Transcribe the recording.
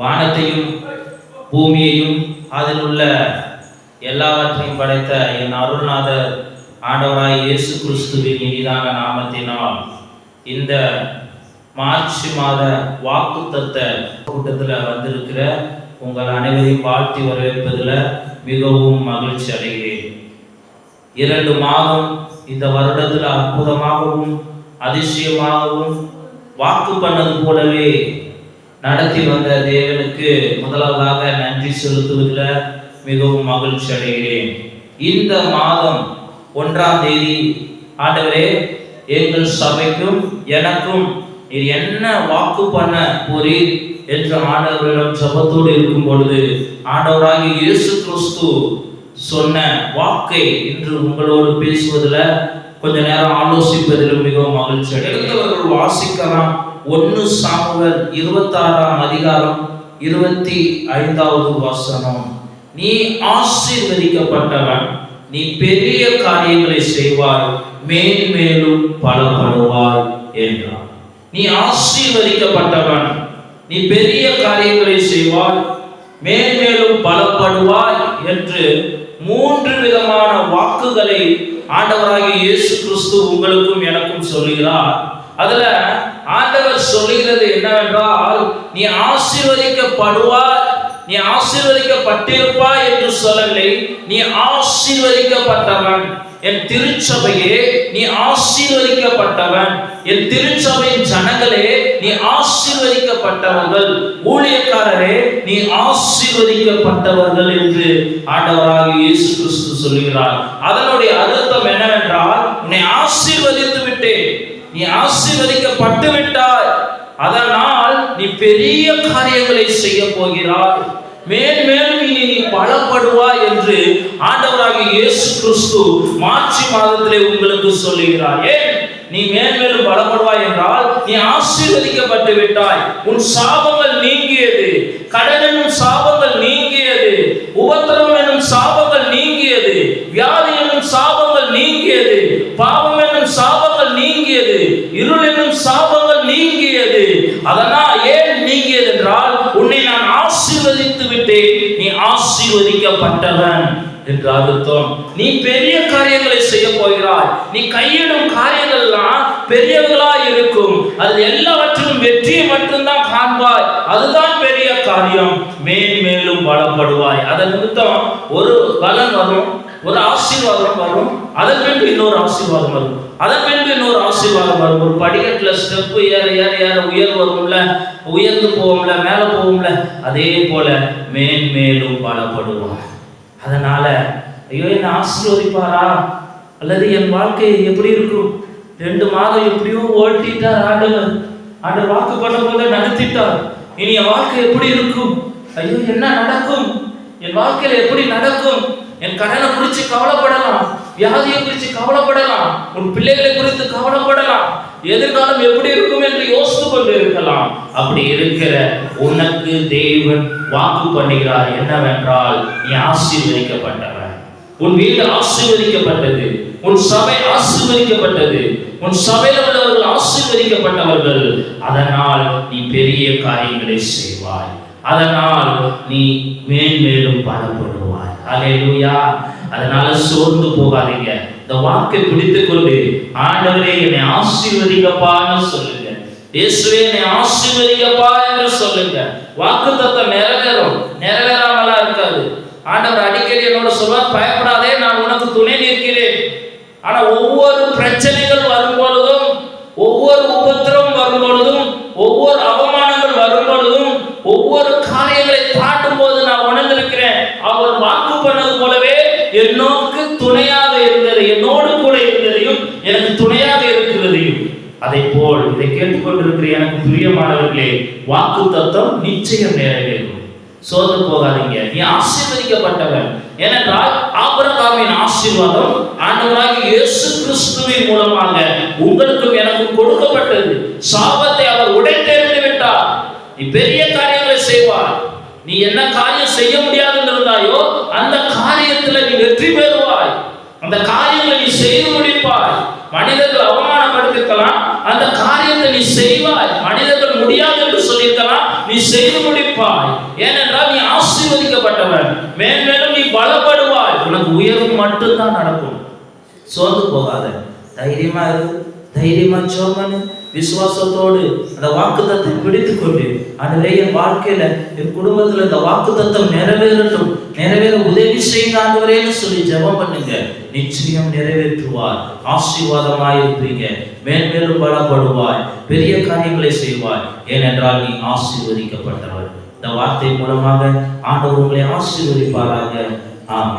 வானத்தையும் பூமியையும் அதில் உள்ள எல்லாவற்றையும் படைத்த என் அருள்நாதர் ஆண்டவராய் இயேசு கிறிஸ்துவின் இனிதான நாமத்தினால் இந்த மார்ச் மாத வாக்குத்தத்த கூட்டத்தில் வந்திருக்கிற உங்கள் அனைவரையும் வாழ்த்தி வரவேற்பதில் மிகவும் மகிழ்ச்சி அடைகிறேன். இரண்டு மாதம் இந்த வருடத்தில் அற்புதமாகவும் அதிசயமாகவும் வாக்கு பண்ணது போலவே நடத்தி வந்த தேவனுக்கு முதலாவதாக நன்றி செலுத்துவதில் மிகவும் மகிழ்ச்சி அடைகிறேன். இந்த மாதம் ஒன்றாம் தேதி ஆண்டவரே எங்கள் சபைக்கும் எனக்கும் என்ன வாக்கு பண்ண போறீர் என்று ஆண்டவரிடம் ஜபத்தோடு இருக்கும் பொழுது ஆண்டவராகிய இயேசு கிறிஸ்து சொன்ன வாக்கை இன்று உங்களோடு பேசுவதில் கொஞ்ச நேரம் ஆலோசிப்பதிலும் மிகவும் மகிழ்ச்சி அடைந்தவர்கள் வாசிக்கலாம். ஒன்று சாமுவல் இருபத்தாறாம் அதிகாரம் இருபத்தி ஐந்தாவது வசனம். நீ ஆசீர்வதிக்கப்பட்டவன் நீ பெரிய காரியங்களை செய்வாய் மேன்மேலும் பலப்படுவாய் என்றார். நீ ஆசீர்வதிக்கப்பட்டவன் நீ பெரிய காரியங்களை செய்வாய் மேன்மேலும் பலப்படுவாய் என்று மூன்று விதமான வாக்குகளை ஆண்டவராகிய இயேசு கிறிஸ்து உங்களுக்கும் எனக்கும் சொல்லுகிறார். அதுல ஆண்டவர் சொல்லுகிறது என்னவென்றால் நீ ஆசீர்வதிக்கப்படுவார் நீ ஆசீர்வதிக்கப்பட்டிருப்பா என்று சொல்லவில்லை. நீ ஆசீர்வதிக்கப்பட்டவன். என் திருச்சபையே நீ ஆசீர்வதிக்கப்பட்டவன். என் திருச்சபையின் ஜனங்களே நீ ஆசீர்வதிக்கப்பட்டவர்கள். ஊழியக்காரரே நீ ஆசீர்வதிக்கப்பட்டவர்கள் என்று ஆண்டவராக இயேசு கிறிஸ்து சொல்லுகிறார். அதனுடைய அர்த்தம் என்னவென்றால் உன்னை ஆசீர்வதித்து விட்டேன் நீ ஆசீர்வதிக்கப்பட்டு விட்டாய் அதனால் நீ பெரிய காரியங்களை செய்ய போகிறாய். மேல் மேலும் இனி நீ பலப்படுவாய் என்று ஆண்டவராகிய இயேசு கிறிஸ்து மார்ச் மாதத்திலே உங்களுக்கு சொல்லுகிறார். ஏன்? நீ மேன்மேலும் பலப்படுவாய் என்றால் நீ ஆசீர்வதிக்கப்பட்டு விட்டாய் உன் சாபங்கள் நீங்கியது. கடன் எனும் சாபங்கள் நீங்கியது. உபத்திரம் எனும் சாபங்கள் நீங்கியது. வியாதி எனும் சாபங்கள் நீங்கியது. இருள் என்னும் சாபங்கள் நீங்கியது. அதனால் ஏன் நீங்கியது என்றால் உன்னை நான் ஆசீர்வதித்து விட்டேன். நீ ஆசீர்வதிக்கப்பட்டவன் என்று அர்த்தம். நீ பெரிய காரியங்களை செய்ய போகிறாய். நீ கையிடும் காரியங்கள்லாம் பெரியவர்களா இருக்கும். அது எல்லாவற்றிலும் வெற்றியை மட்டும்தான் காண்பாய். அதுதான் பெரிய காரியம். மேன்மேலும் பலப்படுவாய். அதன் நிமித்தம் ஒரு பலன் வரும். ஒரு ஆசீர்வாதம் வரும் அதன் பின்பு இன்னொரு ஆசீர்வாதம் வரும். அதன் பின்பு இன்னொரு ஆசீர்வாதம் வரும். ஒரு படிக்கட்டில் ஸ்டெப்பு ஏற ஏற ஏற உயர் வரும்ல உயர்ந்து போவோம்ல மேலே போவோம்ல அதே போல மேன்மேலும் பலப்படுவார். அதனால ஐயோ என்னை ஆசீர்வதிப்பாரா? அல்லது என் வாழ்க்கை எப்படி இருக்கும்? ரெண்டு மாதம் எப்படியோ ஓட்டிட்டார் ஆண்டவர் ஆண்டவர் வாக்கு பண்ணும்போது நடத்திட்டார் இனி என் வாழ்க்கை எப்படி இருக்கும்? ஐயோ என்ன நடக்கும்? என் வாழ்க்கையில எப்படி நடக்கும்? என் கடனை குறித்து கவலைப்படலாம் வியாதியை குறித்து கவலைப்படலாம் உன் பிள்ளைகளை குறித்து கவலைப்படலாம் எதிர்காலம் எப்படி இருக்கும் என்று யோசித்து கொண்டு இருக்கலாம் அப்படி இருக்கிற உனக்கு தேவன் வாக்கு பண்ணுகிறார் என்னவென்றால் நீ ஆசீர்வதிக்கப்பட்டவன். உன் வீடு ஆசீர்வதிக்கப்பட்டது உன் சபை ஆசீர்வதிக்கப்பட்டது உன் சபையில் உள்ளவர்கள் ஆசீர்வதிக்கப்பட்டவர்கள். அதனால் நீ பெரிய காரியங்களை செய்வாய். அதனால் நீ மேன்மேலும் பலப்படுவாய். அலையலூயா அதனால சோர்ந்து போகாதீங்க. இந்த வாக்கை பிடித்து கொண்டு ஆண்டவரே என்னை ஆசீர்வதிக்கப்பான்னு சொல்லுங்க. இயேசுவே என்னை ஆசீர்வதிக்கப்பா என்று சொல்லுங்க. வாக்கு தத்தம் எனக்கு துணையாக இருக்கிறதையும் அதை போல் இதை கேட்டுக்கொண்டிருக்கிற எனக்கு பிரியமானவர்களே வாக்கு தத்துவம் நிச்சயம் நிறைவேறும். சோதனை போகாதீங்க. நீ ஆசீர்வதிக்கப்பட்டவன். ஏனென்றால் ஆபரகாமின் ஆசீர்வாதம் ஆண்டவராக இயேசு கிறிஸ்துவின் மூலமாக உங்களுக்கும் எனக்கும் கொடுக்கப்பட்டது. சாபத்தை அவர் உடைத்தெறிந்து விட்டார். நீ பெரிய காரியங்களை செய்வார் நீ என்ன காரியம் செய்ய முடியாதுன்னு இருந்தாயோ அந்த காரியத்துல நீ வெற்றி பெறுவாய். அந்த காரியங்களை நீ செய்து முடிப்பாய். மனிதர்கள் அவமானப்படுத்திருக்கலாம். அந்த காரியத்தை நீ செய்வாய். மனிதர்கள் முடியாது என்று சொல்லியிருக்கலாம். நீ செய்து முடிப்பாய். ஏனென்றால் நீ ஆசீர்வதிக்கப்பட்டவன். மேன்மேலும் நீ பலப்படுவாய். உனக்கு உயர்வு மட்டும்தான் நடக்கும். சோர்ந்து போகாத. தைரியமா இரு. தைரியமா சோமனு விசுவாசத்தோடு அந்த வாக்குத்தத்தை பிடித்து கொண்டு ஆண்டவரே என் வாழ்க்கையில என் குடும்பத்துல இந்த வாக்குத்தத்தம் நிறைவேறட்டும். நிறைவேற உதவி செய்யுங்க ஆண்டவரேன்னு சொல்லி ஜெபம் பண்ணுங்க. நிச்சயம் நிறைவேற்றுவார். ஆசீர்வாதமாய் இருப்பீங்க. மேன்மேலும் பலப்படுவாய். பெரிய காரியங்களை செய்வாய். ஏனென்றால் நீ ஆசீர்வதிக்கப்பட்டவர். இந்த வார்த்தை மூலமாக ஆண்டவர் உங்களை ஆசீர்வதிப்பாராக. ஆமென்.